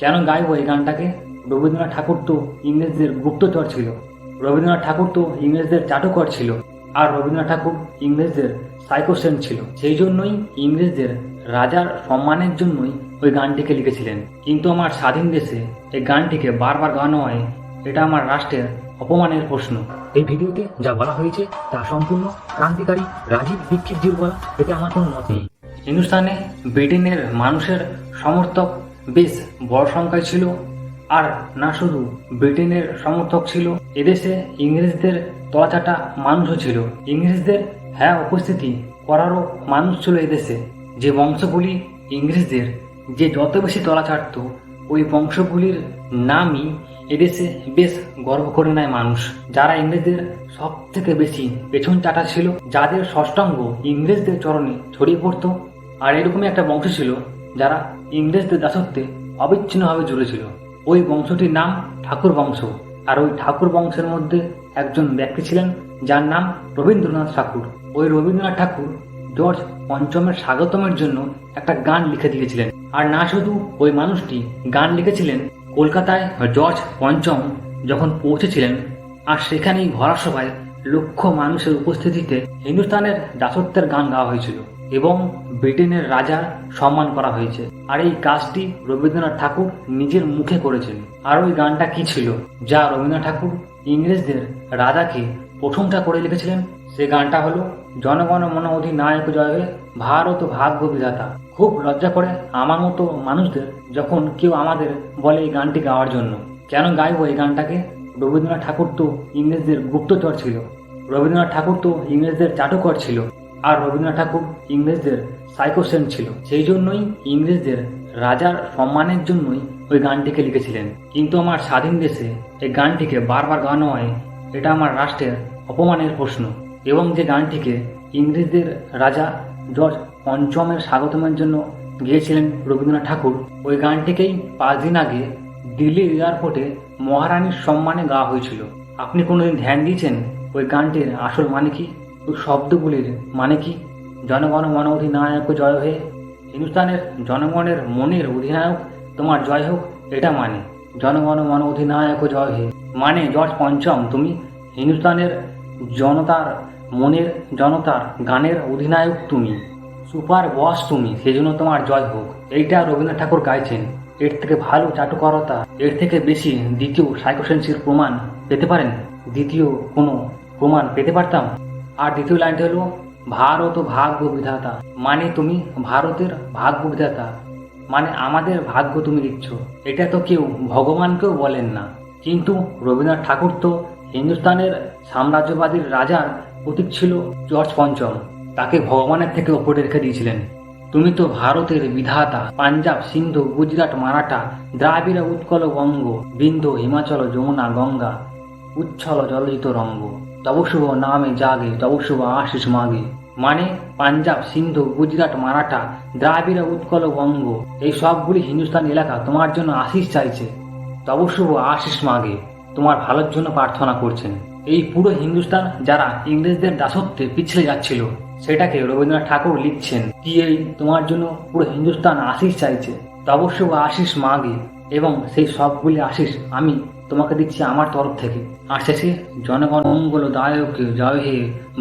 কেন গাইবো এই গানটাকে? রবীন্দ্রনাথ ঠাকুর তো ইংরেজদের গুপ্তচর ছিল। রবীন্দ্রনাথ ঠাকুর তো ইংরেজদের চাটুকর ছিল আর রবীন্দ্রনাথ ঠাকুর ইংরেজদের সাইকোসেন ছিল। সেই জন্যই ইংরেজদের রাজার সম্মানের জন্যই ওই গানটিকে লিখেছিলেন। কিন্তু আমার স্বাধীন দেশে এই গানটিকে বারবার গানো হয়, এটা আমার রাষ্ট্রের অপমানের প্রশ্ন। এই ভিডিওতে যা বলা হয়েছে তা সম্পূর্ণ ক্রান্তিকারী রাজীব দীক্ষিতজির বলা এতে আমার কোনো মত নেই। হিন্দুস্তানে ব্রিটেনের মানুষের সমর্থক বেশ বড় সংখ্যায় ছিল। আর না শুধু ব্রিটেনের সমর্থক ছিল, এদেশে ইংরেজদের তলাচাটা মানুষও ছিল। ইংরেজদের হ্যাঁ উপস্থিতি করারও মানুষ ছিল এদেশে। যে বংশগুলি ইংরেজদের, যে যত বেশি তলা চাটত ওই বংশগুলির নামই এদেশে বেশ গর্ব করে নেয় মানুষ। যারা ইংরেজদের সব থেকে বেশি পেছন চাটা ছিল, যাদের ষষ্ঠাঙ্গ ইংরেজদের চরণে ছড়িয়ে পড়তো, আর এরকমই একটা বংশ ছিল যারা ইংরেজদের দাসত্বে অবিচ্ছিন্নভাবে জুড়ে ছিল ওই বংশটির নাম ঠাকুর বংশ। আর ওই ঠাকুর বংশের মধ্যে একজন ব্যক্তি ছিলেন, যার নাম রবীন্দ্রনাথ ঠাকুর। ওই রবীন্দ্রনাথ ঠাকুর জর্জ পঞ্চমের স্বাগতমের জন্য একটা গান লিখে দিয়েছিলেন। আর না শুধু ওই মানুষটি, গান লিখেছিলেন কলকাতায় জর্জ পঞ্চম যখন পৌঁছেছিলেন, আর সেখানেই ভরা সভায় লক্ষ মানুষের উপস্থিতিতে হিন্দুস্তানের দাসত্বের গান গাওয়া হয়েছিল এবং ব্রিটেনের রাজার সম্মান করা হয়েছে। আর এই কাজটি রবীন্দ্রনাথ ঠাকুর নিজের মুখে করেছেন। আর ওই গানটা কি ছিল? যা রবীন্দ্রনাথ ঠাকুর ইংরেজদের রাজাকে প্রশংসা করে লিখেছিলেন, সে গানটা হলো, জনগণ মন অধিনায়ক জয় হয়ে ভারত ভাগ্য বিধাতা। খুব লজ্জা করে আমার মতো মানুষদের যখন কেউ আমাদের বলে এই গানটি গাওয়ার জন্য। কেন গাইবো এই গানটাকে? রবীন্দ্রনাথ ঠাকুর তো ইংরেজদের গুপ্তচর ছিল। রবীন্দ্রনাথ ঠাকুর তো ইংরেজদের চাটুকর ছিল আর রবীন্দ্রনাথ ঠাকুর ইংরেজদের সাইকোসেন ছিল। সেই জন্যই ইংরেজদের রাজার সম্মানের জন্যই ওই গানটিকে লিখেছিলেন। কিন্তু আমার স্বাধীন দেশে এই গানটিকে বারবার গানো হয়, এটা আমার রাষ্ট্রের অপমানের প্রশ্ন। এবং যে গানটিকে ইংরেজদের রাজা জর্জ পঞ্চমের স্বাগতমের জন্য গিয়েছিলেন রবীন্দ্রনাথ ঠাকুর, ওই গানটিকেই পাঁচ দিন আগে দিল্লির এয়ারপোর্টে মহারানীর সম্মানে গাওয়া হয়েছিল। আপনি কোনোদিন ধ্যান দিয়েছেন ওই গানটির আসল মানে কি? ওই শব্দগুলির মানে কি? জনগণ মন অধিনায়ক জয় হয়ে, হিন্দুস্তানের জনগণের মনের অধিনায়ক তোমার জয় হোক, এটা মানে। জনগণ মন অধিনায়ক জয় হে মানে জর্জ পঞ্চম, তুমি হিন্দুস্তানের জনতার মনের জনতার গানের অধিনায়ক তুমি। সুপার বস তুমি সেজন্য তোমার জয় হোক। এইটা রবীন্দ্রনাথ ঠাকুর গাইছেন। এর থেকে ভালো চাটুকরতা, এর থেকে বেশি দ্বিতীয় সাইকোসেন্সির প্রমাণ পেতে পারেন। দ্বিতীয় কোনো প্রমাণ পেতে পারতাম। আর দ্বিতীয় লাইনটি হলো, ভারত ভাগ্য বিধাতা। মানে তুমি ভারতের ভাগ্য বিধাতা। মানে আমাদের ভাগ্য তুমি দিচ্ছ। এটা তো কেউ ভগবানকেও বলেন না। কিন্তু রবীন্দ্রনাথ ঠাকুর তো হিন্দুস্তানের সাম্রাজ্যবাদীর রাজার প্রতীক ছিল জর্জ পঞ্চম। তাকে ভগবানের থেকে ওপরে রেখে দিয়েছিলেন। তুমি তো ভারতের বিধাতা, পাঞ্জাব, সিন্ধু, গুজরাট, মারাঠা, দ্রাবিড় উৎকল বঙ্গ, বিন্দু, হিমাচল, যমুনা, গঙ্গা, উচ্ছল জলজিত রঙ্গ। তব শুভ নামে জাগে, তব শুভ আশিস মাগে। মানে পাঞ্জাব, সিন্ধু, গুজরাট, মারাঠা, দ্রাবিড় উৎকল বঙ্গ, এই সবগুলি হিন্দুস্তান এলাকা তোমার জন্য আশিস চাইছে। তব শুভ আশিস মাগে, তোমার ভালোর জন্য প্রার্থনা করছেন। এই পুরো হিন্দুস্তান যারা ইংরেজদের দাসত্বে পিছলে যাচ্ছিল, সেটাকে রবীন্দ্রনাথ ঠাকুর লিখছেন। কি এই তোমার জন্য পুরো হিন্দুস্তান আশিস চাইছে? তব শুভ আশিস মাগে, এবং সেই সবগুলি আশিস আমি তোমাকে দিচ্ছি আমার তরফ থেকে। আর শেষে জনগণ মঙ্গল দায়ক জয় হে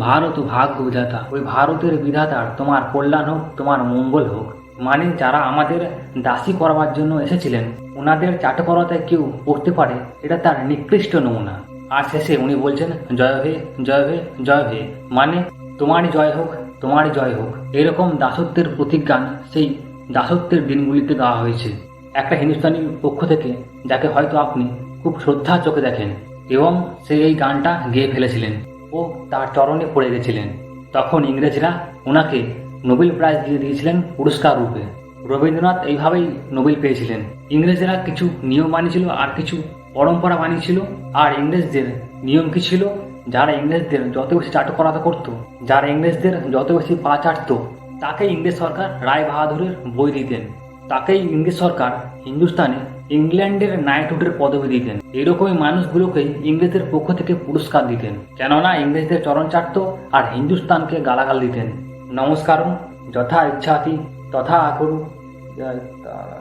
ভারত ভাগ্য বিধাতা ওই ভারতের বিধাতার তোমার কল্যাণ হোক, তোমার মঙ্গল হোক। মানে যারা আমাদের দাসী করবার জন্য এসেছিলেন ওনাদের চাটকরতায় কেউ পড়তে পারে, এটা তার নিকৃষ্ট নমুনা। আর শেষে উনি বলছেন, জয় হে জয় হে জয় হে। মানে তোমারই জয় হোক, তোমারই জয় হোক। এরকম দাসত্বের প্রতিজ্ঞান সেই দাসত্বের দিনগুলিতে গাওয়া হয়েছে। একটা হিন্দুস্তানি পক্ষ থেকে, যাকে হয়তো আপনি খুব শ্রদ্ধা চোখে দেখেন, এবং সে এই গানটা গেয়ে ফেলেছিলেন ও তার চরণে পড়ে গেছিলেন। তখন ইংরেজরা ওনাকে নোবেল প্রাইজ দিয়ে দিয়েছিলেন পুরস্কার রূপে। রবীন্দ্রনাথ এইভাবেই নোবেল পেয়েছিলেন। ইংরেজরা কিছু নিয়ম মানিয়েছিল আর কিছু পরম্পরা মানিয়েছিল। আর ইংরেজদের নিয়ম কি ছিল? যারা ইংরেজদের যত বেশি চাটুকরতা করত, যারা ইংরেজদের যত বেশি পা চাটত তাকে ইংরেজ সরকার রায় বাহাদুরের বই দিতেন। তাকেই ইংরেজ সরকার হিন্দুস্তানে ইংল্যান্ডের নাইটহুডের পদবি দিতেন। এরকমই মানুষগুলোকেই ইংরেজদের পক্ষ থেকে পুরস্কার দিতেন। কেননা ইংরেজদের চরণ চাটত আর হিন্দুস্তানকে গালাগাল দিতেন। নমস্কারম, যথা ইচ্ছাতি। তথা আকরু জয় তারা